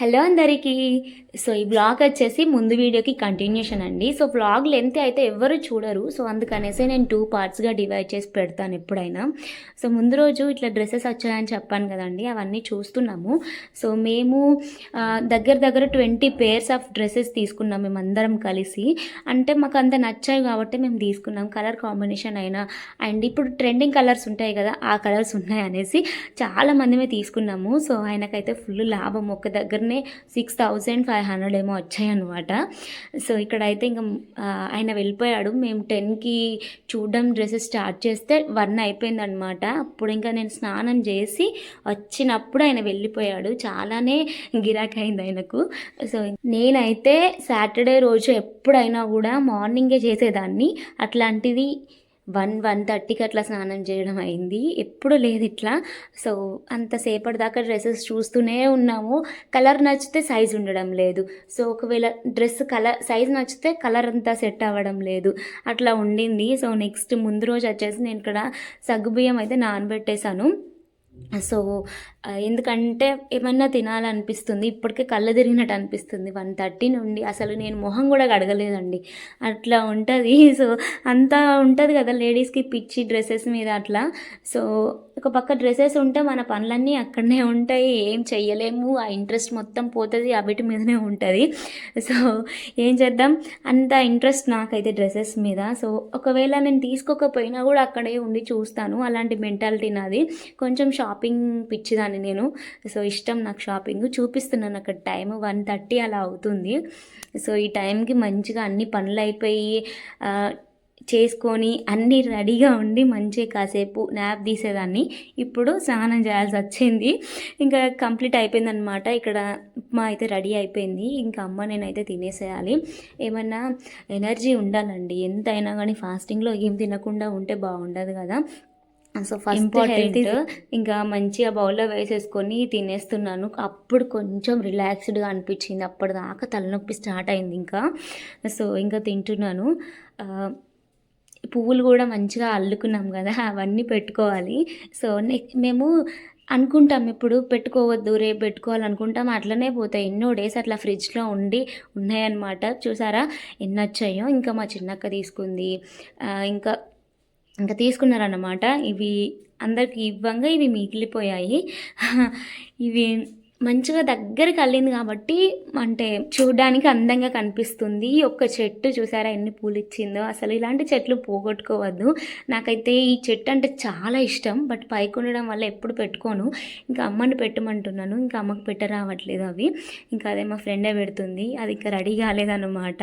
Hello అందరికీ. So ఈ blog వచ్చేసి ముందు వీడియోకి కంటిన్యూషన్ అండి. సో బ్లాగ్ లెంత్ అయితే ఎవరు చూడరు. సో అందుకనేసి నేను టూ పార్ట్స్గా డివైడ్ చేసి పెడతాను ఎప్పుడైనా. సో ముందు రోజు ఇట్లా డ్రెస్సెస్ వచ్చాయని చెప్పాను కదండి. అవన్నీ చూస్తున్నాము. సో మేము దగ్గర దగ్గర ట్వంటీ పేర్స్ ఆఫ్ డ్రెస్సెస్ తీసుకున్నాం మేము అందరం కలిసి. అంటే మాకు అంత నచ్చాయి కాబట్టి మేము తీసుకున్నాం. కలర్ కాంబినేషన్ అయినా. అండ్ ఇప్పుడు ట్రెండింగ్ కలర్స్ ఉంటాయి కదా ఆ కలర్స్ ఉన్నాయి అనేసి చాలా మందిమే తీసుకున్నాము. సో ఆయనకైతే ఫుల్ లాభం. ఒక దగ్గరనే సిక్స్ థౌజండ్ ఫైవ్ హండ్రెడ్ ఏమో వచ్చాయి అనమాట సో ఇక్కడైతే ఇంకా ఆయన వెళ్ళిపోయాడు. మేము టెన్కి చూడడం డ్రెస్సెస్ స్టార్ట్ చేస్తే వన్ అయిపోయిందనమాట అప్పుడు ఇంకా నేను స్నానం చేసి వచ్చినప్పుడు ఆయన వెళ్ళిపోయాడు. చాలానే గిరాకైంది ఆయనకు. సో నేనైతే సాటర్డే రోజు ఎప్పుడైనా కూడా మార్నింగే చేసేదాన్ని. అట్లాంటిది వన్ వన్ థర్టీకి అట్లా స్నానం చేయడం అయింది. ఎప్పుడు లేదు ఇట్లా. సో అంతసేపటి దాకా డ్రెస్సెస్ చూస్తూనే ఉన్నాము. కలర్ నచ్చితే సైజ్ ఉండడం లేదు. సో ఒకవేళ డ్రెస్ కలర్ సైజ్ నచ్చితే కలర్ అంతా సెట్ అవ్వడం లేదు. అట్లా ఉండింది. సో నెక్స్ట్ ముందు రోజు వచ్చేసి నేను ఇక్కడ సగ్గుబియ్యం అయితే నానబెట్టేశాను. సో ఎందుకంటే ఏమన్నా తినాలనిపిస్తుంది ఇప్పటికే కళ్ళు తిరిగినట్టు అనిపిస్తుంది. వన్ థర్టీ నుండి అసలు నేను మొహం కూడా కడగలేదండి. అట్లా ఉంటుంది. సో అంతా ఉంటుంది కదా లేడీస్కి పిచ్చి డ్రెస్సెస్ మీద అట్లా. సో ఒక పక్క డ్రెస్సెస్ ఉంటే మన పనులన్నీ అక్కడనే ఉంటాయి. ఏం చెయ్యలేము. ఆ ఇంట్రెస్ట్ మొత్తం పోతుంది. ఆ వీటి మీదనే ఉంటుంది. సో ఏం చేద్దాం? అంత ఇంట్రెస్ట్ నాకైతే డ్రెస్సెస్ మీద. సో ఒకవేళ నేను తీసుకోకపోయినా కూడా అక్కడే ఉండి చూస్తాను. అలాంటి మెంటాలిటీ నాది. కొంచెం షాపింగ్ పిచ్చిదాన్ని నేను సో ఇష్టం నాకు షాపింగ్ చూపిస్తున్నాను అక్కడ టైం వన్ థర్టీ అలా అవుతుంది. సో ఈ టైంకి మంచిగా అన్ని పనులు అయిపోయి చేసుకొని అన్నీ రెడీగా ఉండి మంచిగా కాసేపు నాప్ తీసేదాన్ని. ఇప్పుడు స్నానం చేయాల్సి వచ్చింది. ఇంకా కంప్లీట్ అయిపోయిందనమాట ఇక్కడ ఉప్మా అయితే రెడీ అయిపోయింది. ఇంకా అమ్మ నేనైతే తినేసేయాలి. ఏమన్నా ఎనర్జీ ఉండాలండి. ఎంతైనా కానీ ఫాస్టింగ్లో ఏం తినకుండా ఉంటే బాగుండదు కదా. So first. హెల్త్ ఇంకా మంచిగా బౌల్లో వేసేసుకొని తినేస్తున్నాను. అప్పుడు కొంచెం రిలాక్స్డ్గా అనిపించింది. అప్పటిదాకా తలనొప్పి స్టార్ట్ అయింది ఇంకా. సో ఇంకా తింటున్నాను. పువ్వులు కూడా మంచిగా అల్లుకున్నాం కదా అవన్నీ పెట్టుకోవాలి. సో నెక్ మేము అనుకుంటాం ఇప్పుడు పెట్టుకోవద్దు రేపు పెట్టుకోవాలనుకుంటాం. అట్లనే పోతాయి. ఎన్నో డేస్ అట్లా ఫ్రిడ్జ్లో ఉండి ఉన్నాయన్నమాట. చూసారా? ఎన్ని వచ్చాయో. ఇంకా మా చిన్నక్క తీసుకుంది. ఇంకా ఇంకా తీసుకున్నారన్నమాట. ఇవి అందరికి ఇవ్వంగా ఇవి మిగిలిపోయాయి. ఇవి మంచిగా దగ్గరికి అల్లింది కాబట్టి అంటే చూడడానికి అందంగా కనిపిస్తుంది. ఈ ఒక్క చెట్టు చూసారా ఎన్ని పూలు ఇచ్చిందో అసలు ఇలాంటి చెట్లు పోగొట్టుకోవద్దు. నాకైతే ఈ చెట్టు అంటే చాలా ఇష్టం. బట్ పైకి ఉండడం వల్ల ఎప్పుడు పెట్టుకోను. ఇంకా అమ్మని పెట్టమంటున్నాను. ఇంకా అమ్మకు పెట్ట రావట్లేదు అవి. ఇంకా అదే మా ఫ్రెండే పెడుతుంది. అది ఇంకా రెడీ కాలేదన్నమాట.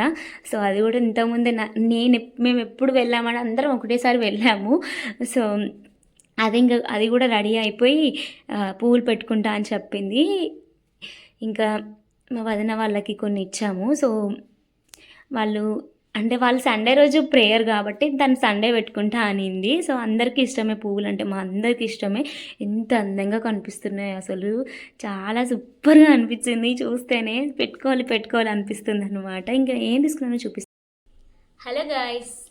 సో అది కూడా ఇంతకుముందే నేను మేము ఎప్పుడు వెళ్ళామని అందరం ఒకటేసారి వెళ్ళాము. సో అది ఇంకా అది కూడా రెడీ అయిపోయి పువ్వులు పెట్టుకుంటా అని చెప్పింది. ఇంకా మా వదిన వాళ్ళకి కొన్ని ఇచ్చాము. సో వాళ్ళు అంటే వాళ్ళు సండే రోజు ప్రేయర్ కాబట్టి తను సండే పెట్టుకుంటా అనింది. సో అందరికీ ఇష్టమే పువ్వులు అంటే మా అందరికి ఇష్టమే. ఎంత అందంగా కనిపిస్తున్నాయి అసలు. చాలా సూపర్గా అనిపించింది. చూస్తేనే పెట్టుకోవాలి పెట్టుకోవాలి అనిపిస్తుంది అనమాట ఇంకా ఏం తీసుకున్నానో చూపిస్తాను హలో గాయస్.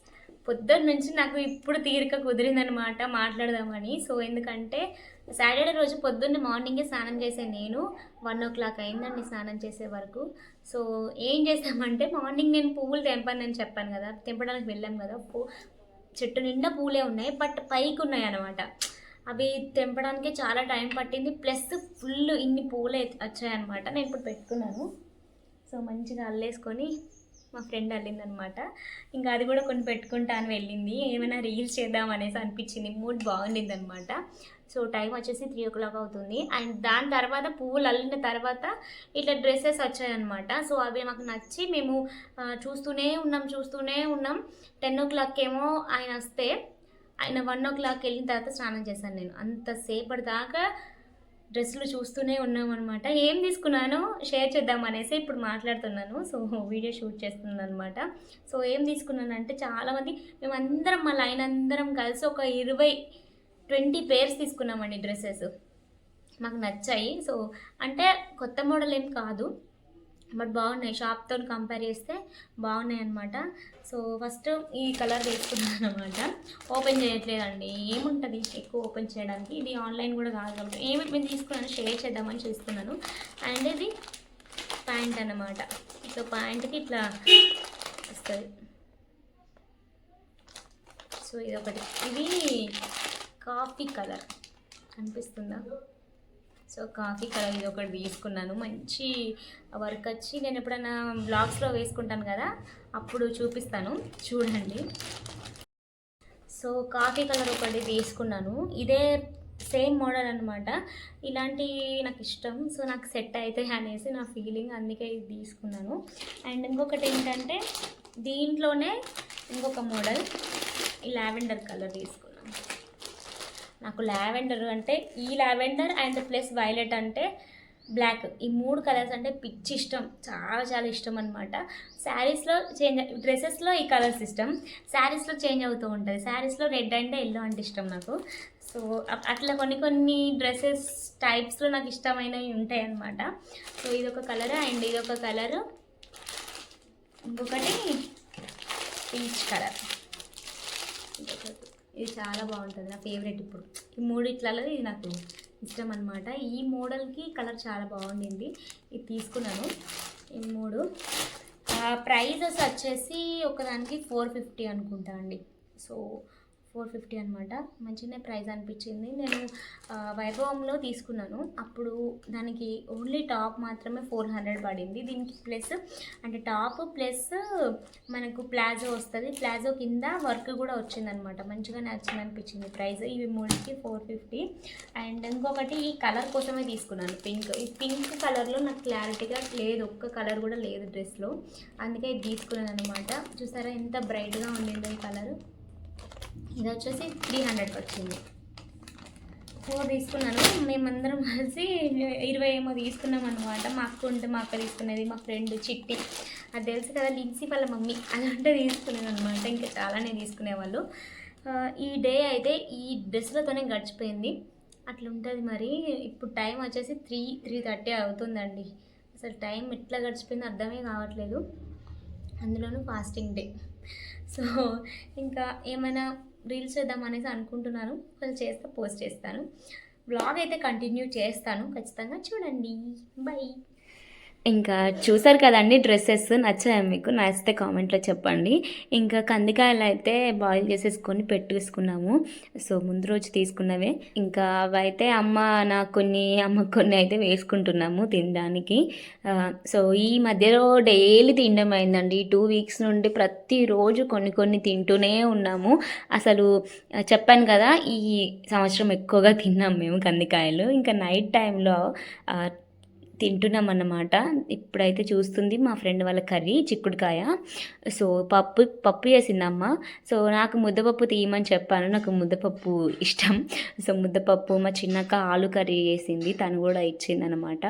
పొద్దున్న నుంచి నాకు ఇప్పుడు తీరిక కుదిరిందనమాట మాట్లాడదామని. సో ఎందుకంటే సాటర్డే రోజు పొద్దున్నే మార్నింగే స్నానం చేసే నేను. వన్ ఓ క్లాక్ అయిందండి స్నానం చేసే వరకు. సో ఏం చేసామంటే మార్నింగ్ నేను పువ్వులు తెంపానని చెప్పాను కదా తెంపడానికి వెళ్ళాం కదా. పూ చెట్టు నిండా పూలే ఉన్నాయి బట్ పైకి ఉన్నాయి అనమాట అవి తెంపడానికే చాలా టైం పట్టింది. ప్లస్ ఫుల్ ఇన్ని పూలే వచ్చాయన్నమాట. నేను ఇప్పుడు పెట్టుకున్నాను. సో మంచిగా అల్లేసుకొని మా ఫ్రెండ్ అల్లిందనమాట. ఇంకా అది కూడా కొన్ని పెట్టుకుంటాను వెళ్ళింది. ఏమైనా రీల్స్ చేద్దాం అనేసి అనిపించింది. మూడ్ బాగుండింది అనమాట సో టైం వచ్చేసి త్రీ ఓ క్లాక్ అవుతుంది. అండ్ దాని తర్వాత పువ్వులు అల్లిన తర్వాత ఇట్లా డ్రెస్సెస్ వచ్చాయన్నమాట సో అవి మాకు నచ్చి మేము చూస్తూనే ఉన్నాం చూస్తూనే ఉన్నాం. టెన్ ఓ క్లాక్ ఏమో ఆయన వస్తే ఆయన వన్ ఓ క్లాక్ వెళ్ళిన తర్వాత స్నానం చేశాను నేను. అంతసేపటి దాకా డ్రెస్సులు చూస్తూనే ఉన్నాం అనమాట ఏం తీసుకున్నానో షేర్ చేద్దాం అనేసి ఇప్పుడు మాట్లాడుతున్నాను. సో వీడియో షూట్ చేస్తున్నాను అనమాట సో ఏం తీసుకున్నానంటే చాలామంది మేమందరం మా లైన్ అందరం కలిసి ఒక ఇరవై ట్వంటీ పేర్స్ తీసుకున్నామండి డ్రెస్సెస్. మాకు నచ్చాయి. సో అంటే కొత్త మోడల్ ఏం కాదు. బట్ బాగున్నాయి. షాప్తో కంపేర్ చేస్తే బాగున్నాయి అనమాట సో ఫస్ట్ ఈ కలర్ తీసుకున్నాను అనమాట ఓపెన్ చేయట్లేదండి. ఏముంటుంది ఎక్కువ ఓపెన్ చేయడానికి? ఇది ఆన్లైన్ కూడా కాదు కాబట్టి. ఏమి నేను తీసుకున్నాను షేర్ చేద్దామని చూస్తున్నాను. అండ్ ఇది ప్యాంట్ అన్నమాట. సో ప్యాంట్కి ఇట్లా వస్తుంది. సో ఇది ఒకటి ఇది కాఫీ కలర్. కనిపిస్తుందా సో కాఫీ కలర్ ఇది ఒకటి తీసుకున్నాను. మంచి వర్క్ వచ్చి నేను ఎప్పుడైనా బ్లాగ్స్లో వేసుకుంటాను కదా అప్పుడు చూపిస్తాను. చూడండి. సో కాఫీ కలర్ ఒకటి తీసుకున్నాను. ఇదే సేమ్ మోడల్ అనమాట ఇలాంటివి నాకు ఇష్టం. సో నాకు సెట్ అవుతాయి అనేసి నా ఫీలింగ్ అందుకే ఇది తీసుకున్నాను. అండ్ ఇంకొకటి ఏంటంటే దీంట్లోనే ఇంకొక మోడల్ ఈ లావెండర్ కలర్ తీసుకున్నాను. నాకు లావెండర్ అంటే ఈ లావెండర్ అండ్ ప్లస్ వైలెట్ అంటే బ్లాక్. ఈ మూడు కలర్స్ అంటే పిచ్చి ఇష్టం. చాలా చాలా ఇష్టం అనమాట శారీస్లో చేంజ్ డ్రెస్సెస్లో ఈ కలర్స్ ఇష్టం శారీస్లో చేంజ్ అవుతూ ఉంటుంది. శారీస్లో రెడ్ అంటే ఎల్లో అంటే ఇష్టం నాకు. సో అట్లా కొన్ని కొన్ని డ్రెస్సెస్ టైప్స్లో నాకు ఇష్టమైనవి ఉంటాయి అనమాట సో ఇది ఒక కలర్ అండ్ ఇది ఒక కలర్ ఇంకొకటి పీచ్ కలర్. ఇది చాలా బాగుంటుంది నా ఫేవరెట్ ఇప్పుడు. ఈ మూడిట్లలో ఇది నాకు ఇష్టం అనమాట ఈ మోడల్కి కలర్ చాలా బాగుండింది. ఇది తీసుకున్నాను. ఈ మూడు. ప్రైజెస్ వచ్చేసి ఒకదానికి ఫోర్ ఫిఫ్టీ అనుకుంటా అండి. సో ఫోర్ ఫిఫ్టీ అనమాట మంచిగానే ప్రైస్ అనిపించింది. నేను వైభవంలో తీసుకున్నాను. అప్పుడు దానికి ఓన్లీ టాప్ మాత్రమే ఫోర్ హండ్రెడ్ పడింది. దీనికి ప్లస్ అంటే టాప్ ప్లస్ మనకు ప్లాజో వస్తుంది. ప్లాజో కింద వర్క్ కూడా వచ్చిందనమాట మంచిగా నచ్చింది అనిపించింది ప్రైస్. ఇవి మూడుకి ఫోర్ ఫిఫ్టీ. అండ్ ఇంకొకటి ఈ కలర్ కోసమే తీసుకున్నాను. పింక్. ఈ పింక్ కలర్లో నాకు క్లారిటీగా లేదు. ఒక్క కలర్ కూడా లేదు డ్రెస్లో. అందుకే ఇది తీసుకున్నాను అనమాట చూసారా ఎంత బ్రైట్గా ఉండిందో ఈ కలర్. ఇది వచ్చేసి త్రీ హండ్రెడ్కి వచ్చింది. ఫోర్ తీసుకున్నాను. మేమందరం కలిసి ఇరవై ఏమో తీసుకున్నాం అనమాట మా అక్క ఉంటే మా అక్క తీసుకునేది మా ఫ్రెండ్ చిట్టి. అది తెలుసు కదా లిన్సీ వాళ్ళ మమ్మీ. అలాంటి తీసుకునేది అనమాట ఇంకా చాలానే తీసుకునేవాళ్ళు. ఈ డే అయితే ఈ డ్రెస్లతోనే గడిచిపోయింది. అట్లుంటుంది మరి. ఇప్పుడు టైం వచ్చేసి త్రీ త్రీ థర్టీ అవుతుందండి. అసలు టైం ఎట్లా గడిచిపోయిందో అర్థమే కావట్లేదు. అందులోనూ ఫాస్టింగ్ డే సో ఇంకా ఏమైనా రీల్స్ చేద్దాం అనేసి అనుకుంటున్నాను. కొంచెం చేస్తే పోస్ట్ చేస్తాను. బ్లాగ్ అయితే కంటిన్యూ చేస్తాను. ఖచ్చితంగా చూడండి. బై ఇంకా చూసారు కదండి డ్రెస్సెస్ నచ్చాయి మీకు? నచ్చితే కామెంట్లో చెప్పండి. ఇంకా కందికాయలు అయితే బాయిల్ చేసేసుకొని పెట్టేసుకున్నాము. సో ముందు రోజు తీసుకున్నవే. ఇంకా అవైతే అమ్మ నాకు కొన్ని అమ్మ కొన్ని అయితే వేసుకుంటున్నాము తినడానికి. సో ఈ మధ్యలో డైలీ తినడం అయిందండి. టూ వీక్స్ నుండి ప్రతిరోజు కొన్ని కొన్ని తింటూనే ఉన్నాము. అసలు చెప్పాను కదా ఈ సంవత్సరం ఎక్కువగా తిన్నాం మేము కందికాయలు. ఇంకా నైట్ టైంలో తింటున్నాం అన్నమాట ఇప్పుడైతే చూస్తుంది మా ఫ్రెండ్ వాళ్ళ కర్రీ చిక్కుడుకాయ. సో పప్పు పప్పు చేసిందమ్మ. సో నాకు ముద్దపప్పు తీయమని చెప్పాను. నాకు ముద్దపప్పు ఇష్టం. సో ముద్దపప్పు మా చిన్నక్క ఆలు కర్రీ చేసింది. తను కూడా ఇచ్చిందనమాట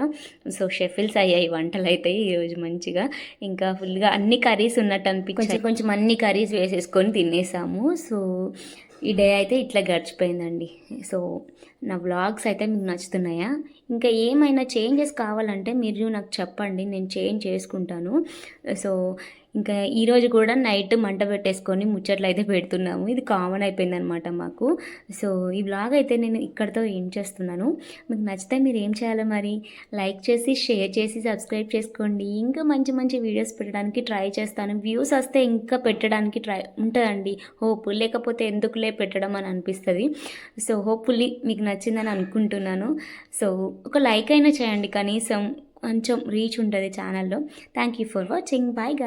సో షెఫిల్స్ అయ్యాయి వంటలు అయితే ఈరోజు మంచిగా. ఇంకా ఫుల్గా అన్ని కర్రీస్ ఉన్నట్టు అనిపించి కొంచెం కొంచెం అన్ని కర్రీస్ వేసేసుకొని తినేసాము. సో ఈ డే అయితే ఇట్లా గడిచిపోయిందండి. సో నా వ్లాగ్స్ అయితే మీకు నచ్చుతున్నాయా? ఇంకా ఏమైనా చేంజెస్ కావాలంటే మీరు నాకు చెప్పండి నేను చేంజ్ చేసుకుంటాను. సో ఇంకా ఈరోజు కూడా నైట్ మంట పెట్టేసుకొని ముచ్చట్లు అయితే పెడుతున్నాము. ఇది కామన్ అయిపోయిందనమాట మాకు. సో ఈ బ్లాగ్ అయితే నేను ఇక్కడితో ఏం చేస్తున్నాను. మీకు నచ్చితే మీరు ఏం చేయాలో మరి లైక్ చేసి షేర్ చేసి సబ్స్క్రైబ్ చేసుకోండి. ఇంకా మంచి మంచి వీడియోస్ పెట్టడానికి ట్రై చేస్తాను. వ్యూస్ వస్తే ఇంకా పెట్టడానికి ట్రై ఉంటుందండి. హోప్ లేకపోతే ఎందుకులే పెట్టడం అని అనిపిస్తుంది. సో హోప్ఫుల్లీ మీకు నచ్చిందని అనుకుంటున్నాను. సో ఒక లైక్ అయినా చేయండి. కనీసం కొంచెం రీచ్ ఉంటుంది ఛానల్లో thank you for watching bye guy